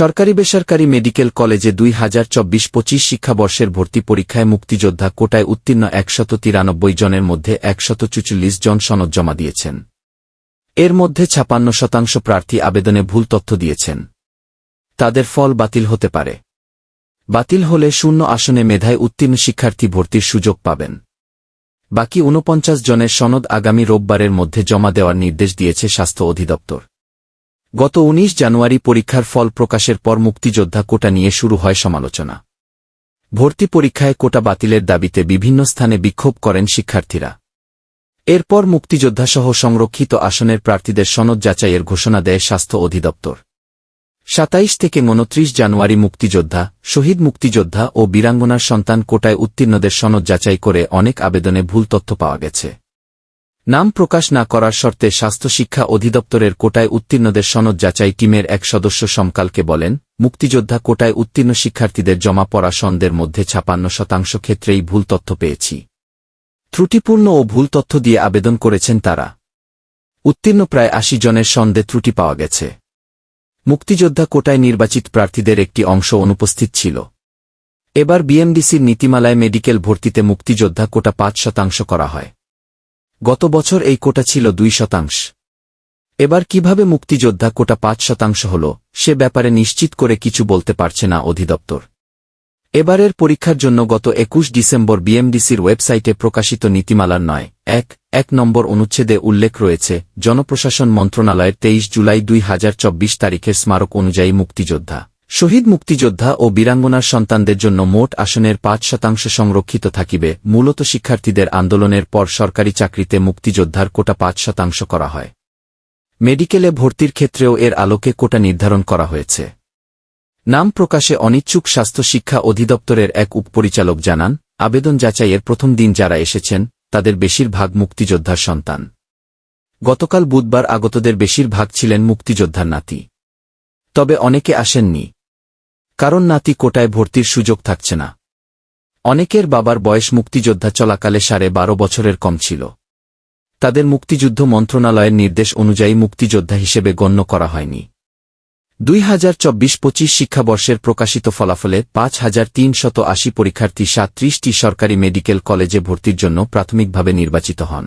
সরকারি বেসরকারি মেডিকেল কলেজে দুই হাজার চব্বিশ পঁচিশ শিক্ষাবর্ষের ভর্তি পরীক্ষায় মুক্তিযোদ্ধা কোটায় উত্তীর্ণ একশত তিরানব্বই জনের মধ্যে একশত চুচল্লিশ জন সনদ জমা দিয়েছেন। এর মধ্যে ছাপান্ন শতাংশ প্রার্থী আবেদনে ভুল তথ্য দিয়েছেন। তাদের ফল বাতিল হতে পারে। বাতিল হলে শূন্য আসনে মেধায় উত্তীর্ণ শিক্ষার্থী ভর্তির সুযোগ পাবেন। বাকি ঊনপঞ্চাশ জনের সনদ আগামী রোববারের মধ্যে জমা দেওয়ার নির্দেশ দিয়েছে স্বাস্থ্য অধিদপ্তর। গত ১৯ জানুয়ারি পরীক্ষার ফল প্রকাশের পর মুক্তিযোদ্ধা কোটা নিয়ে শুরু হয় সমালোচনা। ভর্তি পরীক্ষায় কোটা বাতিলের দাবিতে বিভিন্ন স্থানে বিক্ষোভ করেন শিক্ষার্থীরা। এরপর মুক্তিযোদ্ধাসহ সংরক্ষিত আসনের প্রার্থীদের সনদ যাচাইয়ের ঘোষণা দেয় স্বাস্থ্য অধিদপ্তর। সাতাইশ থেকে উনত্রিশ জানুয়ারি মুক্তিযোদ্ধা, শহীদ মুক্তিযোদ্ধা ও বীরাঙ্গনার সন্তান কোটায় উত্তীর্ণদের সনদ যাচাই করে অনেক আবেদনে ভুল তথ্য পাওয়া গেছে। নাম প্রকাশ না করার শর্তে স্বাস্থ্য শিক্ষা অধিদপ্তরের কোটায় উত্তীর্ণদের সনদ যাচাই টিমের এক সদস্য সমকালকে বলেন, মুক্তিযোদ্ধা কোটায় উত্তীর্ণ শিক্ষার্থীদের জমা পড়া সনদের মধ্যে ছাপান্ন শতাংশ ক্ষেত্রেই ভুল তথ্য পেয়েছি। ত্রুটিপূর্ণ ও ভুল তথ্য দিয়ে আবেদন করেছেন তারা। উত্তীর্ণ প্রায় আশি জনের সন্দে ত্রুটি পাওয়া গেছে। মুক্তিযোদ্ধা কোটায় নির্বাচিত প্রার্থীদের একটি অংশ অনুপস্থিত ছিল। এবার বিএমডিসির নীতিমালায় মেডিকেল ভর্তিতে মুক্তিযোদ্ধা কোটা পাঁচ শতাংশ করা হয়। গত বছর এই কোটা ছিল দুই শতাংশ। এবার কীভাবে মুক্তিযোদ্ধা কোটা পাঁচ শতাংশ হল, সে ব্যাপারে নিশ্চিত করে কিছু বলতে পারছে না অধিদপ্তর। এবারের পরীক্ষার জন্য গত একুশ ডিসেম্বর বিএমডিসির ওয়েবসাইটে প্রকাশিত নীতিমালার নয়, এক এক নম্বর অনুচ্ছেদে উল্লেখ রয়েছে, জনপ্রশাসন মন্ত্রণালয়ের তেইশ জুলাই দুই হাজার চব্বিশ তারিখের স্মারক অনুযায়ী মুক্তিযোদ্ধা। শহীদ মুক্তিযোদ্ধা ও বীরাঙ্গনার সন্তানদের জন্য মোট আসনের পাঁচ শতাংশ সংরক্ষিত থাকিবে। মূলত শিক্ষার্থীদের আন্দোলনের পর সরকারি চাকরিতে মুক্তিযোদ্ধার কোটা পাঁচ শতাংশ করা হয়। মেডিকেলে ভর্তির ক্ষেত্রেও এর আলোকে কোটা নির্ধারণ করা হয়েছে। নাম প্রকাশে অনিচ্ছুক স্বাস্থ্য শিক্ষা অধিদপ্তরের এক উপপরিচালক জানান, আবেদন যাচাইয়ের প্রথম দিন যারা এসেছেন, তাদের বেশিরভাগ মুক্তিযোদ্ধার সন্তান। গতকাল বুধবার আগতদের বেশিরভাগ ছিলেন মুক্তিযোদ্ধার নাতি। তবে অনেকে আসেননি। কারণ নাতি কোটায় ভর্তির সুযোগ থাকছে না। অনেকের বাবার বয়স মুক্তিযোদ্ধা চলাকালে সাড়ে বারো বছরের কম ছিল। তাদের মুক্তিযুদ্ধ মন্ত্রণালয়ের নির্দেশ অনুযায়ী মুক্তিযোদ্ধা হিসেবে গণ্য করা হয়নি। দুই হাজার চব্বিশ পঁচিশ শিক্ষাবর্ষের প্রকাশিত ফলাফলে পাঁচ হাজার তিনশত আশি পরীক্ষার্থী সাতত্রিশটি সরকারি মেডিকেল কলেজে ভর্তির জন্য প্রাথমিকভাবে নির্বাচিত হন।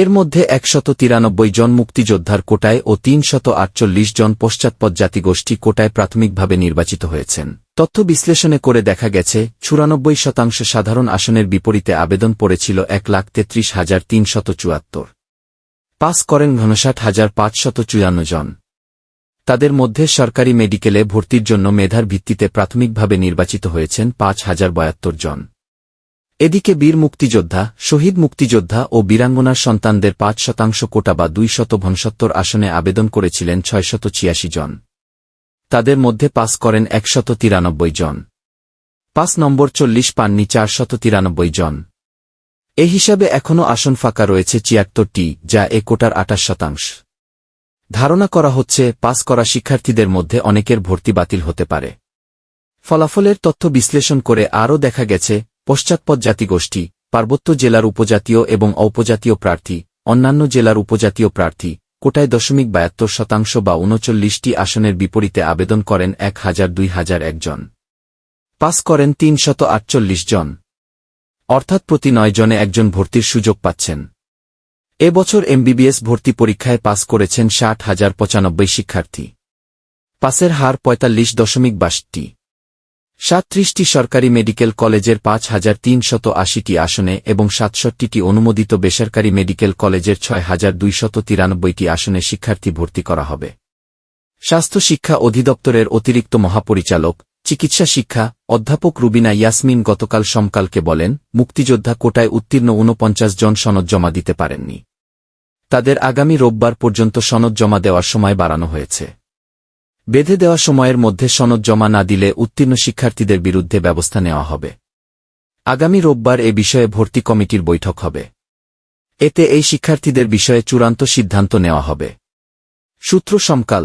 এর মধ্যে একশত তিরানব্বই জন মুক্তিযোদ্ধার কোটায় ও তিনশত আটচল্লিশ জন পশ্চাৎপদ জাতিগোষ্ঠী কোটায় প্রাথমিকভাবে নির্বাচিত হয়েছেন। তথ্য বিশ্লেষণে করে দেখা গেছে, চুরানব্বই শতাংশ সাধারণ আসনের বিপরীতে আবেদন পড়েছিল এক লাখ তেত্রিশ হাজার তিনশত চুয়াত্তর। পাস করেন ঘনষাট হাজার পাঁচশত চুয়ান্ন জন। তাদের মধ্যে সরকারি মেডিকেলে ভর্তির জন্য মেধার ভিত্তিতে প্রাথমিকভাবে নির্বাচিত হয়েছেন পাঁচ হাজার বয়াত্তর জন। এদিকে বীর মুক্তিযোদ্ধা, শহীদ মুক্তিযোদ্ধা ও বীরাঙ্গনার সন্তানদের পাঁচ শতাংশ কোটা বা দুই শত ভনসত্তর আসনে আবেদন করেছিলেন ছয়শত ছিয়াশি জন। তাদের মধ্যে পাস করেন একশত তিরানব্বই জন। পাঁচ নম্বর চল্লিশ পাননি চারশত তিরানব্বই জন। এ হিসাবে এখনও আসন ফাঁকা রয়েছে ছিয়াত্তরটি, যা এ কোটার আটাশ শতাংশ। ধারণা করা হচ্ছে, পাস করা শিক্ষার্থীদের মধ্যে অনেকের ভর্তি বাতিল হতে পারে। ফলাফলের তথ্য বিশ্লেষণ করে আরও দেখা গেছে পশ্চাৎপদ জাতিগোষ্ঠী, পার্বত্য জেলার উপজাতীয় এবং ঔপজাতীয় প্রার্থী, অন্যান্য জেলার উপজাতীয় প্রার্থী, কোটায় দশমিক বায়াত্তর শতাংশ বা উনচল্লিশটি আসনের বিপরীতে আবেদন করেন এক হাজার দুই হাজার একজন পাস করেন তিন শত আটচল্লিশ জন। অর্থাৎ প্রতি নয় জনে একজন ভর্তির সুযোগ পাচ্ছেন। এ বছর এমবিবিএস ভর্তি পরীক্ষায় পাস করেছেন ষাট হাজার পঁচানব্বই শিক্ষার্থী। পাসের হার পঁয়তাল্লিশ দশমিক বাষট্টি। সাতত্রিশটি সরকারি মেডিকেল কলেজের পাঁচ হাজার তিনশত আশিটি আসনে এবং সাতষট্টিটি অনুমোদিত বেসরকারি মেডিকেল কলেজের ছয় হাজার দুইশত তিরানব্বইটি আসনে শিক্ষার্থী ভর্তি করা হবে। স্বাস্থ্য শিক্ষা অধিদপ্তরের অতিরিক্ত মহাপরিচালক, চিকিৎসা শিক্ষা অধ্যাপক রুবিনা ইয়াসমিন গতকাল সমকালকে বলেন, মুক্তিযোদ্ধা কোটায় উত্তীর্ণ ঊনপঞ্চাশ জন সনদ জমা দিতে পারেননি। তাদের আগামী রোববার পর্যন্ত সনদ জমা দেওয়ার সময় বাড়ানো হয়েছে। বেঁধে দেওয়া সময়ের মধ্যে সনদ জমা না দিলে উত্তীর্ণ শিক্ষার্থীদের বিরুদ্ধে ব্যবস্থা নেওয়া হবে। আগামী রোববার এ বিষয়ে ভর্তি কমিটির বৈঠক হবে। এতে এই শিক্ষার্থীদের বিষয়ে চূড়ান্ত সিদ্ধান্ত নেওয়া হবে। সূত্র সমকাল